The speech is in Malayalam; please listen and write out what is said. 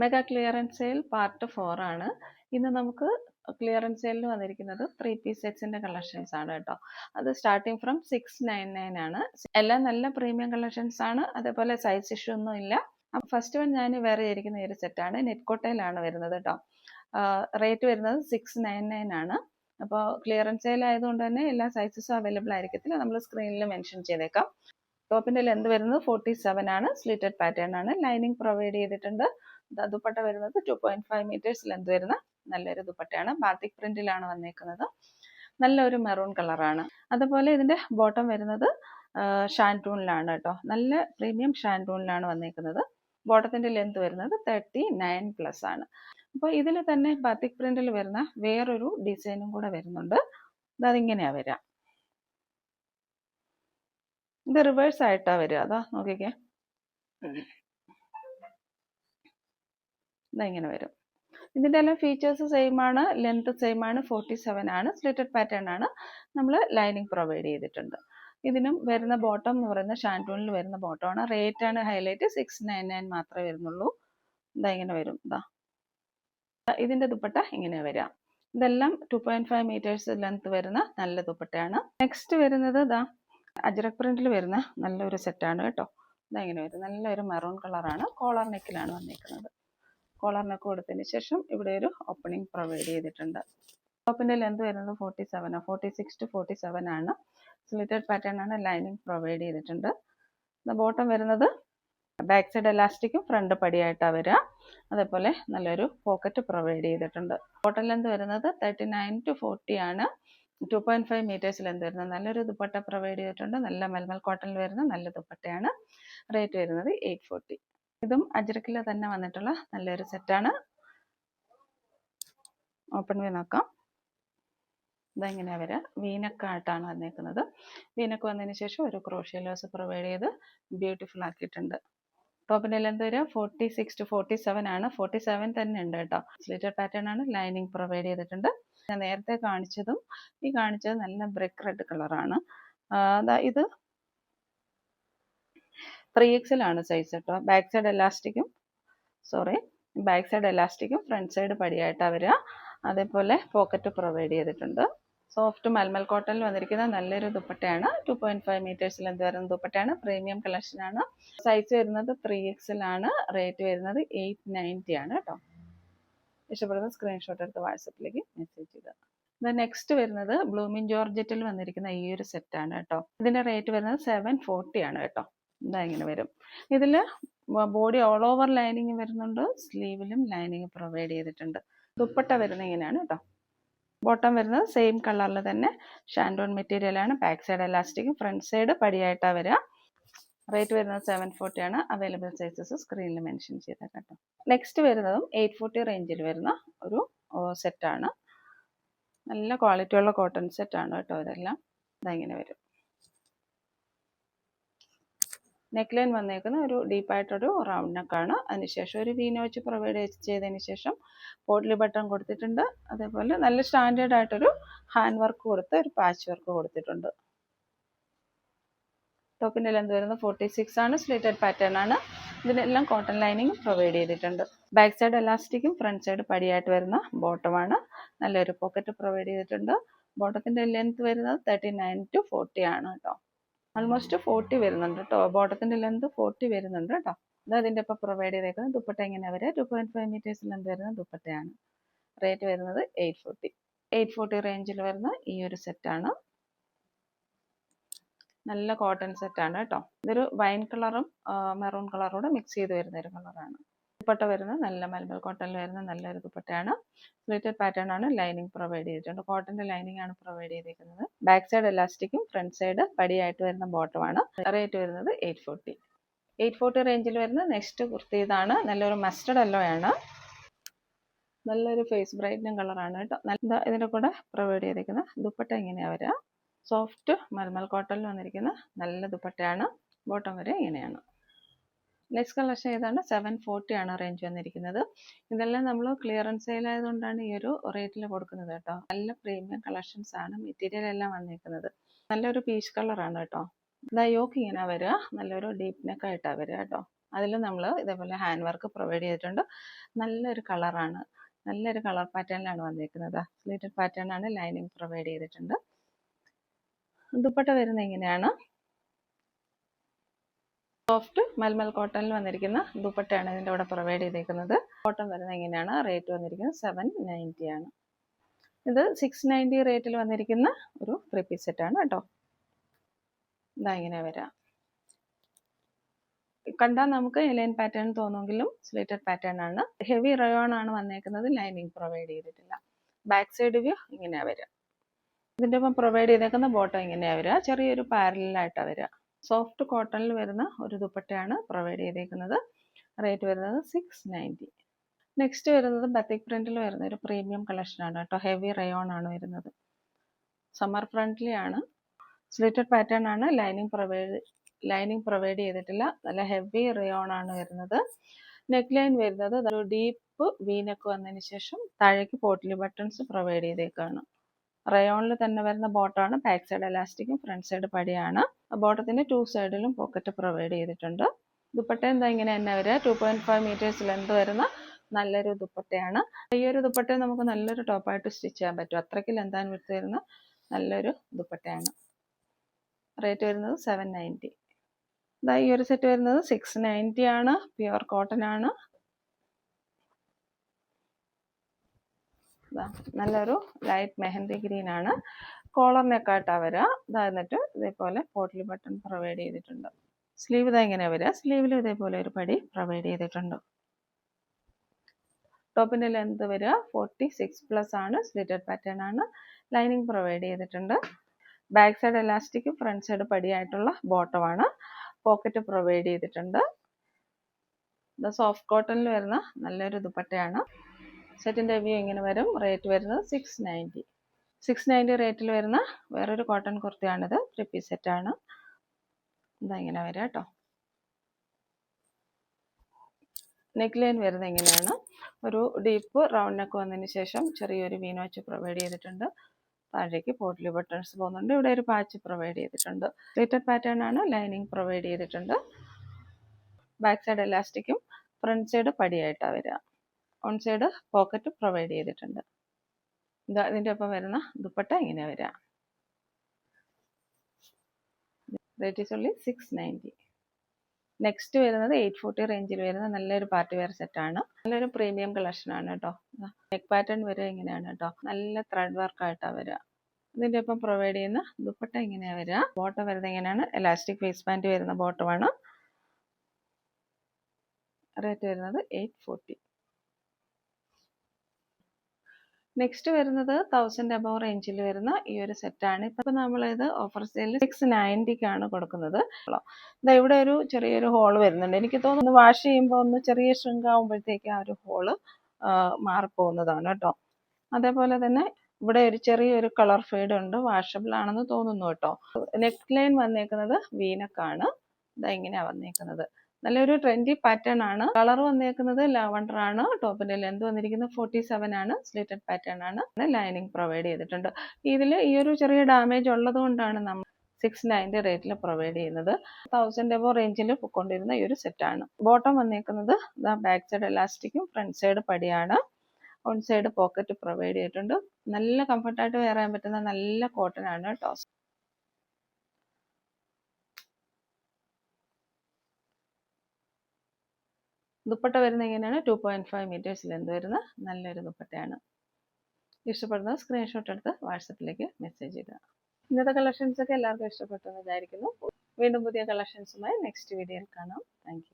Mega clearance sale part four ആണ്. ഇന്ന് നമുക്ക് ക്ലിയറൻസ് സെയിലിൽ വന്നിരിക്കുന്നത് ത്രീ പീസ് സെറ്റ്സിന്റെ കളക്ഷൻസ് ആണ് കേട്ടോ. അത് starting from six nine nine ആണ്. എല്ലാം നല്ല പ്രീമിയം കളക്ഷൻസ് ആണ്. അതേപോലെ സൈസ് ഇഷ്യൂ ഒന്നും ഇല്ല. ഫസ്റ്റ് വൺ ഞാൻ വേറെ ചെയ്തിരിക്കുന്ന ഈ ഒരു സെറ്റാണ് നെറ്റ്കോട്ടയിലാണ് വരുന്നത് കേട്ടോ. റേറ്റ് വരുന്നത് സിക്സ് നയൻ നയൻ ആണ്. അപ്പോൾ ക്ലിയറൻസ് സെയിൽ ആയതുകൊണ്ട് തന്നെ എല്ലാ സൈസസും അവൈലബിൾ ആയിരിക്കത്തില്ല. നമ്മൾ സ്ക്രീനിൽ മെൻഷൻ ചെയ്തേക്കാം. ടോപ്പിന്റെ ലെന്ത് വരുന്നത് ഫോർട്ടി സെവൻ ആണ്. സ്ലിറ്റഡ് പാറ്റേൺ ആണ്. ലൈനിങ് പ്രൊവൈഡ് ചെയ്തിട്ടുണ്ട്. ദുപ്പട്ട വരുന്നത് two point five meters length വരുന്ന നല്ലൊരു ദുപ്പട്ടയാണ്. ബാത്തിക് പ്രിന്റിലാണ് വന്നേക്കുന്നത്. നല്ലൊരു മെറൂൺ കളറാണ് അതുപോലെ ഇതിന്റെ ബോട്ടം വരുന്നത് ഷാന്റൂണിലാണ് കേട്ടോ. നല്ല പ്രീമിയം ഷാന്റൂണിലാണ് വന്നേക്കുന്നത്. ബോട്ടത്തിന്റെ ലെന്ത് വരുന്നത് തേർട്ടി നയൻ പ്ലസ് ആണ്. അപ്പോൾ ഇതിൽ തന്നെ ബാത്തിക് പ്രിന്റിൽ വരുന്ന വേറൊരു ഡിസൈനും കൂടെ വരുന്നുണ്ട്. അതിങ്ങനെയാ വരിക ഇത് റിവേഴ്സ് ആയിട്ടാ വരിക അതാ നോക്കിക്കേ. ഇങ്ങനെ വരും. ഇതിന്റെ എല്ലാം ഫീച്ചേഴ്സ് സെയിം ആണ് ലെങ്ത് സെയിം ആണ് ഫോർട്ടി സെവൻ ആണ് സ്ലിറ്റഡ് പാറ്റേൺ ആണ് നമ്മൾ ലൈനിങ് പ്രൊവൈഡ് ചെയ്തിട്ടുണ്ട്. ഇതിനും വരുന്ന ബോട്ടം എന്ന് പറയുന്ന ഷാന്റൂണിൽ വരുന്ന ബോട്ടം ആണ്. റേറ്റ് ആണ് ഹൈലൈറ്റ് സിക്സ് നയൻ നയൻ മാത്രമേ വരുന്നുള്ളൂ. ഇതാ ഇങ്ങനെ വരും ഇതാ ഇതിന്റെ ദുപ്പട്ട ഇങ്ങനെ വരാം. ഇതെല്ലാം two point five meters length വരുന്ന നല്ല ദുപ്പട്ടയാണ്. നെക്സ്റ്റ് വരുന്നത് ഇതാ അജ്രക് പ്രിന്റിൽ വരുന്ന നല്ലൊരു സെറ്റാണ് കേട്ടോ. ഇതാ ഇങ്ങനെ വരും. നല്ലൊരു മെറൂൺ കളറാണ് കോളർ നെക്കിലാണ് വന്നിരിക്കുന്നത് കോളർ നെക്ക് കൊടുത്തതിന് ശേഷം ഇവിടെ ഒരു ഓപ്പണിംഗ് പ്രൊവൈഡ് ചെയ്തിട്ടുണ്ട്. ടോപ്പിന്റെ ലെന്ത് വരുന്നത് forty seven forty six to forty seven ആണ്. സ്ലിറ്റഡ് പാറ്റേൺ ആണ് ലൈനിങ് പ്രൊവൈഡ് ചെയ്തിട്ടുണ്ട്. ബോട്ടം വരുന്നത് ബാക്ക് സൈഡ് എലാസ്റ്റിക്കും ഫ്രണ്ട് പടിയായിട്ടാണ് വരിക. അതേപോലെ നല്ലൊരു പോക്കറ്റ് പ്രൊവൈഡ് ചെയ്തിട്ടുണ്ട്. ബോട്ടം ലെന്ത് വരുന്നത് തേർട്ടി നയൻ ടു ഫോർട്ടി ആണ്. Two point five meters length വരുന്നത്. നല്ലൊരു ദുപ്പട്ട പ്രൊവൈഡ് ചെയ്തിട്ടുണ്ട്. നല്ല മൽമൽ കോട്ടണിൽ വരുന്ന നല്ല ദുപ്പട്ടയാണ്. റേറ്റ് വരുന്നത് എയ്റ്റ് ഫോർട്ടി ഇതും അജ്രക്കിൽ തന്നെ വന്നിട്ടുള്ള നല്ലൊരു സെറ്റാണ് ഓപ്പൺ വി നോക്കാം. ഇതെങ്ങനെയാ വരിക. വീനക്കായിട്ടാണ് വന്നേക്കുന്നത്. വീനക്ക് വന്നതിന് ശേഷം ഒരു ക്രോഷ്യ ലോസ് പ്രൊവൈഡ് ചെയ്ത് ബ്യൂട്ടിഫുൾ ആക്കിയിട്ടുണ്ട്. ടോപ്പിന്റെ ലെന്ത് വരിക forty six to forty seven ആണ്. ഫോർട്ടി സെവൻ തന്നെ ഉണ്ട് കേട്ടോ. സ്ലിറ്റഡ് പാറ്റേൺ ആണ് ലൈനിങ് പ്രൊവൈഡ് ചെയ്തിട്ടുണ്ട്. ഞാൻ നേരത്തെ കാണിച്ചതും ഈ കാണിച്ചത് നല്ല ബ്രിക്ക് റെഡ് കളറാണ് ഇത് ത്രീ എക്സിലാണ് സൈസ് കേട്ടോ ബാക്ക് സൈഡ് എലാസ്റ്റിക്കും സോറി ബാക്ക് സൈഡ് എലാസ്റ്റിക്കും ഫ്രണ്ട് സൈഡ് പടിയായിട്ടാണ് വരിക. അതേപോലെ പോക്കറ്റ് പ്രൊവൈഡ് ചെയ്തിട്ടുണ്ട്. സോഫ്റ്റ് മൽമൽ കോട്ടണിൽ വന്നിരിക്കുന്ന നല്ലൊരു ദുപ്പട്ടയാണ്. ടു പോയിന്റ് ഫൈവ് മീറ്റേഴ്സിൽ എന്ത് വരുന്ന ദുപ്പട്ടയാണ്. പ്രീമിയം കളക്ഷനാണ് സൈസ് വരുന്നത് ത്രീ എക്സിലാണ് റേറ്റ് വരുന്നത് എയ്റ്റ് നയന്റി ആണ് കേട്ടോ ഇഷ്ടപ്പെടുന്ന സ്ക്രീൻഷോട്ട് എടുത്ത് വാട്സപ്പിലേക്ക് മെസ്സേജ് ചെയ്യുക നെക്സ്റ്റ് വരുന്നത് ബ്ലൂമിൻ ജോർജറ്റിൽ വന്നിരിക്കുന്ന ഈ ഒരു സെറ്റാണ് കേട്ടോ ഇതിന്റെ റേറ്റ് വരുന്നത് സെവൻ ഫോർട്ടി ആണ് കേട്ടോ ഇതാ ഇങ്ങനെ വരും. ഇതിൽ ബോഡി ഓൾ ഓവർ ലൈനിങ് വരുന്നുണ്ട്. സ്ലീവിലും ലൈനിങ് പ്രൊവൈഡ് ചെയ്തിട്ടുണ്ട്. ദുപ്പട്ട വരുന്ന ഇങ്ങനെയാണ് കേട്ടോ ബോട്ടം വരുന്നത് സെയിം കളറിൽ തന്നെ. ഷാൻഡോൺ മെറ്റീരിയലാണ് back side elastic front side പടിയായിട്ടാണ് വരിക റേറ്റ് വരുന്നത് സെവൻ ഫോർട്ടി ആണ്. അവൈലബിൾ സൈസസ് സ്ക്രീനിൽ മെൻഷൻ ചെയ്തേക്കാം കേട്ടോ നെക്സ്റ്റ് വരുന്നതും എയ്റ്റ് ഫോർട്ടി റേഞ്ചിൽ വരുന്ന ഒരു സെറ്റാണ് നല്ല ക്വാളിറ്റിയുള്ള കോട്ടൺ സെറ്റാണ് കേട്ടോ ഇതെല്ലാം. ഇതങ്ങനെ വരും. നെക്ക് ലൈൻ വന്നേക്കുന്ന ഒരു ഡീപ്പായിട്ടൊരു റൗണ്ട് നെക്കാണ് അതിനുശേഷം ഒരു വീന വെച്ച് പ്രൊവൈഡ് ചെയ്തതിന് ശേഷം പോട്ട്ലി ബട്ടൺ കൊടുത്തിട്ടുണ്ട്. അതേപോലെ നല്ല സ്റ്റാൻഡേർഡ് ആയിട്ടൊരു ഹാൻഡ് വർക്ക് കൊടുത്ത് ഒരു പാച്ച് വർക്ക് കൊടുത്തിട്ടുണ്ട്. ടോപ്പിന്റെ ലെന്ത് വരുന്നത് ഫോർട്ടി സിക്സ് ആണ്. സ്ലിറ്റഡ് പാറ്റേൺ ആണ്. ഇതിനെല്ലാം കോട്ടൺ ലൈനിങ് പ്രൊവൈഡ് ചെയ്തിട്ടുണ്ട്. ബാക്ക് സൈഡ് എലാസ്റ്റിക്കും ഫ്രണ്ട് സൈഡ് പടിയായിട്ട് വരുന്ന ബോട്ടമാണ് നല്ലൊരു പോക്കറ്റ് പ്രൊവൈഡ് ചെയ്തിട്ടുണ്ട്. ബോട്ടത്തിന്റെ ലെങ്ത് വരുന്നത് തേർട്ടി നയൻ ടു ഫോർട്ടി ആണ് കേട്ടോ. ആൾമോസ്റ്റ് ഫോർട്ടി വരുന്നുണ്ട് കേട്ടോ ബോട്ടത്തിന്റെ ലെന്ത് ഫോർട്ടി വരുന്നുണ്ട് കേട്ടോ ഇത് അതിന്റെ ഒപ്പം പ്രൊവൈഡ് ചെയ്തേക്കുന്നത് ദുപ്പട്ട എങ്ങനെ വരെ two point five meters length വരുന്ന ദുപ്പട്ടയാണ്. റേറ്റ് വരുന്നത് എയ്റ്റ് ഫോർട്ടി എയ്റ്റ് ഫോർട്ടി റേഞ്ചിൽ വരുന്ന ഈ ഒരു സെറ്റാണ് നല്ല കോട്ടൺ സെറ്റാണ് കേട്ടോ ഇതൊരു വൈൻ കളറും മെറൂൺ കളറും കൂടെ മിക്സ് ചെയ്ത് വരുന്ന ഒരു കളറാണ് ദുപ്പട്ട വരുന്നത് നല്ല മൽമൽ കോട്ടണിൽ വരുന്ന നല്ലൊരു ദുപ്പട്ടയാണ്. സ്ലിറ്റഡ് പാറ്റേൺ ആണ് ലൈനിങ് പ്രൊവൈഡ് ചെയ്തിട്ടുണ്ട്. കോട്ടന്റെ ലൈനിങ് ആണ് പ്രൊവൈഡ് ചെയ്തിരിക്കുന്നത് ബാക്ക് സൈഡ് എലാസ്റ്റിക്കും ഫ്രണ്ട് സൈഡ് പടിയായിട്ട് വരുന്ന ബോട്ടമാണ് റേറ്റ് വരുന്നത് എയ്റ്റ് ഫോർട്ടി എയ്റ്റ് ഫോർട്ടി റേഞ്ചിൽ വരുന്ന നെക്സ്റ്റ് കുർത്തി ഇതാണ്. നല്ലൊരു മസ്റ്റർഡ് അല്ലോയാണ് നല്ലൊരു ഫേസ് ബ്രൈറ്റനിങ് കളറാണ് കേട്ടോ. നല്ല ഇതിന്റെ കൂടെ പ്രൊവൈഡ് ചെയ്തിരിക്കുന്ന ദുപ്പട്ട ഇങ്ങനെയാണ് വരിക സോഫ്റ്റ് മൽമൽ കോട്ടണിൽ വന്നിരിക്കുന്ന നല്ല ദുപ്പട്ടയാണ്. ബോട്ടം വരെ ഇങ്ങനെയാണ്. നെക്സ്റ്റ് കളക്ഷൻ ഏതാണ് സെവൻ ഫോർട്ടി ആണ് റേഞ്ച് വന്നിരിക്കുന്നത്. ഇതെല്ലാം നമ്മൾ ക്ലിയറൻസ് സെയിൽ ആയതുകൊണ്ടാണ് ഈ ഒരു റേറ്റിൽ കൊടുക്കുന്നത് കേട്ടോ. നല്ല പ്രീമിയം കളക്ഷൻസ് ആണ് മെറ്റീരിയൽ എല്ലാം വന്നിരിക്കുന്നത്. നല്ലൊരു പീച്ച് കളറാണ് കേട്ടോ. ഇതാ യോക്ക് ഇങ്ങനെ വരിക നല്ലൊരു ഡീപ്പ് നെക്ക് ആയിട്ടാണ് വരിക കേട്ടോ. അതിൽ നമ്മൾ ഇതേപോലെ ഹാൻഡ് വർക്ക് പ്രൊവൈഡ് ചെയ്തിട്ടുണ്ട്. നല്ലൊരു കളറാണ് നല്ലൊരു കളർ പാറ്റേണിലാണ് വന്നിരിക്കുന്നത്. സ്ലീറ്റഡ് പാറ്റേൺ ആണ് ലൈനിങ് പ്രൊവൈഡ് ചെയ്തിട്ടുണ്ട്. ദുപ്പട്ട വരുന്നത് ഇങ്ങനെയാണ്. സോഫ്റ്റ് മൽമൽ കോട്ടണിൽ വന്നിരിക്കുന്ന ദുപ്പട്ടയാണ് ഇതിന്റെ കൂടെ പ്രൊവൈഡ് ചെയ്തേക്കുന്നത്. കോട്ടൺ വരുന്നത് എങ്ങനെയാണ്? റേറ്റ് വന്നിരിക്കുന്നത് സെവൻ നയന്റി ആണ്. ഇത് സിക്സ് നയന്റി റേറ്റിൽ വന്നിരിക്കുന്ന ഒരു ത്രീ പീസ് സെറ്റാണ് കേട്ടോ. ഇതാ ഇങ്ങനെ വരാം. കണ്ടാൽ നമുക്ക് ലൈൻ പാറ്റേൺ തോന്നുമെങ്കിലും സ്ലേറ്റഡ് പാറ്റേൺ ആണ്. ഹെവി റയോൺ ആണ് വന്നേക്കുന്നത്. ലൈനിങ് പ്രൊവൈഡ് ചെയ്തിട്ടില്ല. ബാക്ക് സൈഡ് വ്യൂ ഇങ്ങനെയാണ് വരിക ഇതിന്റെ ഒപ്പം പ്രൊവൈഡ് ചെയ്തേക്കുന്ന ബോട്ടം ഇങ്ങനെയാണ് വരിക ചെറിയൊരു പാരലായിട്ടാണ് വരിക സോഫ്റ്റ് കോട്ടണിൽ വരുന്ന ഒരു ദുപ്പട്ടയാണ് പ്രൊവൈഡ് ചെയ്തേക്കുന്നത്. റേറ്റ് വരുന്നത് സിക്സ് നയന്റി നെക്സ്റ്റ് വരുന്നത് ബത്തിക് പ്രിന്റിൽ വരുന്ന ഒരു പ്രീമിയം കളക്ഷനാണ് കേട്ടോ. ഹെവി റയോൺ ആണ് വരുന്നത്. സമ്മർ ഫ്രണ്ട്ലിയാണ് സ്ലിറ്റഡ് പാറ്റേൺ ആണ്. ലൈനിങ് പ്രൊവൈഡ് ലൈനിങ് പ്രൊവൈഡ് ചെയ്തിട്ടില്ല. നല്ല ഹെവി റയോൺ ആണ് വരുന്നത്. നെക്ക് ലൈൻ വരുന്നത് ഡീപ്പ് വീനക്ക് വന്നതിന് ശേഷം താഴേക്ക് പോട്ടിലി ബട്ടൺസ് പ്രൊവൈഡ് ചെയ്തേക്കാണ്. റയോണിൽ തന്നെ വരുന്ന ബോട്ടമാണ് ബാക്ക് സൈഡ് എലാസ്റ്റിക്കും ഫ്രണ്ട് സൈഡ് പടിയാണ്. ബോട്ടത്തിന്റെ ടു സൈഡിലും പോക്കറ്റ് പ്രൊവൈഡ് ചെയ്തിട്ടുണ്ട്. ദുപ്പട്ട എന്താ ഇങ്ങനെ തന്നെ വരിക? Two point five metres length വരുന്ന നല്ലൊരു ദുപ്പട്ടയാണ്. ഈ ഒരു ദുപ്പട്ട നമുക്ക് നല്ലൊരു ടോപ്പായിട്ട് സ്റ്റിച്ച് ചെയ്യാൻ പറ്റും. അത്രയ്ക്ക് ലെന്താൻ വിട്ട് വരുന്ന നല്ലൊരു ദുപ്പട്ടയാണ്. റേറ്റ് വരുന്നത് സെവൻ നയന്റി ഇതാ ഈ ഒരു സെറ്റ് വരുന്നത് സിക്സ് നയന്റി ആണ്. പ്യുവർ കോട്ടൺ ആണ്. നല്ലൊരു ലൈറ്റ് മെഹന്തി ഗ്രീൻ ആണ്. കോളർ നെക്കായിട്ടാണ് വരിക ഇതാ എന്നിട്ട് ഇതേപോലെ പോട്ടിൽ ബട്ടൺ പ്രൊവൈഡ് ചെയ്തിട്ടുണ്ട്. സ്ലീവ് ഇതാ ഇങ്ങനെ വരിക സ്ലീവിലും ഇതേപോലെ ഒരു പടി പ്രൊവൈഡ് ചെയ്തിട്ടുണ്ട്. ടോപ്പിന്റെ ലെന്ത് വരിക ഫോർട്ടി സിക്സ് പ്ലസ് ആണ്. സ്ലിറ്റഡ് പാറ്റേൺ ആണ്. ലൈനിങ് പ്രൊവൈഡ് ചെയ്തിട്ടുണ്ട്. Back side elastic front side പടിയായിട്ടുള്ള ബോട്ടമാണ് പോക്കറ്റ് പ്രൊവൈഡ് ചെയ്തിട്ടുണ്ട്. ഇത് സോഫ്റ്റ് കോട്ടണിൽ വരുന്ന നല്ലൊരു ദുപ്പട്ടയാണ്. സെറ്റിന്റെ വ്യൂ ഇങ്ങനെ വരും? റേറ്റ് വരുന്നത് സിക്സ് നയന്റി സിക്സ് നയന്റി റേറ്റിൽ വരുന്ന വേറൊരു കോട്ടൺ കുർത്തിയാണിത്. ത്രീ പീസ് സെറ്റാണ് ഇതാ ഇങ്ങനെ വരിക കേട്ടോ. നെക്ക് ലൈൻ വരുന്നത് ഇങ്ങനെയാണ് ഒരു ഡീപ്പ് റൗണ്ട് നെക്ക് വന്നതിന് ശേഷം ചെറിയൊരു വീൻ വെച്ച് പ്രൊവൈഡ് ചെയ്തിട്ടുണ്ട്. താഴേക്ക് പോട്ടിലി ബട്ടൺസ് പോകുന്നുണ്ട്. ഇവിടെ ഒരു പാച്ച് പ്രൊവൈഡ് ചെയ്തിട്ടുണ്ട്. സ്ലിറ്റഡ് പാറ്റേൺ ആണ്. ലൈനിങ് പ്രൊവൈഡ് ചെയ്തിട്ടുണ്ട്. ബാക്ക് സൈഡ് എലാസ്റ്റിക്കും ഫ്രണ്ട് സൈഡ് പടിയായിട്ടാണ് വരിക. ഓൺ സൈഡ് പോക്കറ്റ് പ്രൊവൈഡ് ചെയ്തിട്ടുണ്ട്. ഇതാ ഇതിന്റെ ഒപ്പം വരുന്ന ദുപ്പട്ട ഇങ്ങനെ വരിക rate is only six ninety next വരുന്നത് എയ്റ്റ് ഫോർട്ടി റേഞ്ചിൽ വരുന്ന നല്ലൊരു പാർട്ടി വെയർ സെറ്റാണ് നല്ലൊരു പ്രീമിയം കളക്ഷനാണ് കേട്ടോ നെക്ക് പാറ്റേൺ വരിക ഇങ്ങനെയാണ് കേട്ടോ നല്ല ത്രെഡ് വർക്ക് ആയിട്ടാണ് വരിക ഇതിന്റെ ഒപ്പം പ്രൊവൈഡ് ചെയ്യുന്ന ദുപ്പട്ട ഇങ്ങനെയാണ് വരിക ബോട്ടം വരുന്നത് ഇങ്ങനെയാണ്. എലാസ്റ്റിക് ഫേസ് പാന്റ് വരുന്ന ബോട്ടമാണ് റേറ്റ് വരുന്നത് എയ്റ്റ് ഫോർട്ടി നെക്സ്റ്റ് വരുന്നത് തൗസൻഡ് അബവ് റേഞ്ചിൽ വരുന്ന ഈ ഒരു സെറ്റാണ് ഇപ്പൊ നമ്മളിത് ഓഫർ സെയിൽ സിക്സ് നയന്റിക്കാണ് കൊടുക്കുന്നത്. ഇവിടെ ഒരു ചെറിയൊരു ഹോൾ വരുന്നുണ്ട്. എനിക്ക് തോന്നുന്നു വാഷ് ചെയ്യുമ്പോൾ ഒന്ന് ചെറിയ ഷ്രിങ്ക് ആകുമ്പോഴത്തേക്ക് ആ ഒരു ഹോൾ മാറിപ്പോകുന്നതാണ് കേട്ടോ. അതേപോലെ തന്നെ ഇവിടെ ഒരു ചെറിയൊരു കളർ ഫെയ്ഡ് ഉണ്ട്. വാഷബിൾ ആണെന്ന് തോന്നുന്നു കേട്ടോ. നെക്ക് ലൈൻ വന്നേക്കുന്നത് വീനക്കാണ് ഇതാ ഇങ്ങനെയാ വന്നേക്കുന്നത്. നല്ലൊരു ട്രെൻഡി പാറ്റേൺ ആണ്. കളർ വന്നേക്കുന്നത് ലാവണ്ടർ ആണ്. ടോപ്പിന്റെ ലെന്ത് വന്നിരിക്കുന്നത് ഫോർട്ടി സെവൻ ആണ്. സ്ലിറ്റഡ് പാറ്റേൺ ആണ്. ലൈനിങ് പ്രൊവൈഡ് ചെയ്തിട്ടുണ്ട്. ഇതിൽ ഈ ഒരു ചെറിയ ഡാമേജ് ഉള്ളത് കൊണ്ടാണ് നമ്മൾ സിക്സ് നയന്റി റേറ്റിൽ പ്രൊവൈഡ് ചെയ്യുന്നത്. തൗസൻഡ് എബോ റേഞ്ചിൽ പൊക്കൊണ്ടിരുന്ന ഈ ഒരു സെറ്റാണ് ബോട്ടം വന്നേക്കുന്നത് ബാക്ക് സൈഡ് എലാസ്റ്റിക്കും ഫ്രണ്ട് സൈഡ് പടിയാണ്. ഓൺ സൈഡ് പോക്കറ്റ് പ്രൊവൈഡ് ചെയ്തിട്ടുണ്ട്. നല്ല കംഫർട്ടായിട്ട് വെയർ ചെയ്യാൻ പറ്റുന്ന നല്ല കോട്ടൺ ആണ് കേട്ടോ ദുപ്പട്ട വരുന്നത് എങ്ങനെയാണ്? Two point five meters length വരുന്ന നല്ലൊരു ദുപ്പട്ടയാണ്. ഇഷ്ടപ്പെടുന്ന സ്ക്രീൻഷോട്ട് എടുത്ത് വാട്സപ്പിലേക്ക് മെസ്സേജ് ചെയ്യുക ഇന്നത്തെ കളക്ഷൻസ് ഒക്കെ എല്ലാവർക്കും ഇഷ്ടപ്പെട്ടു എന്ന് വിചാരിക്കുന്നു. വീണ്ടും പുതിയ കളക്ഷൻസുമായി നെക്സ്റ്റ് വീഡിയോയിൽ കാണാം. താങ്ക്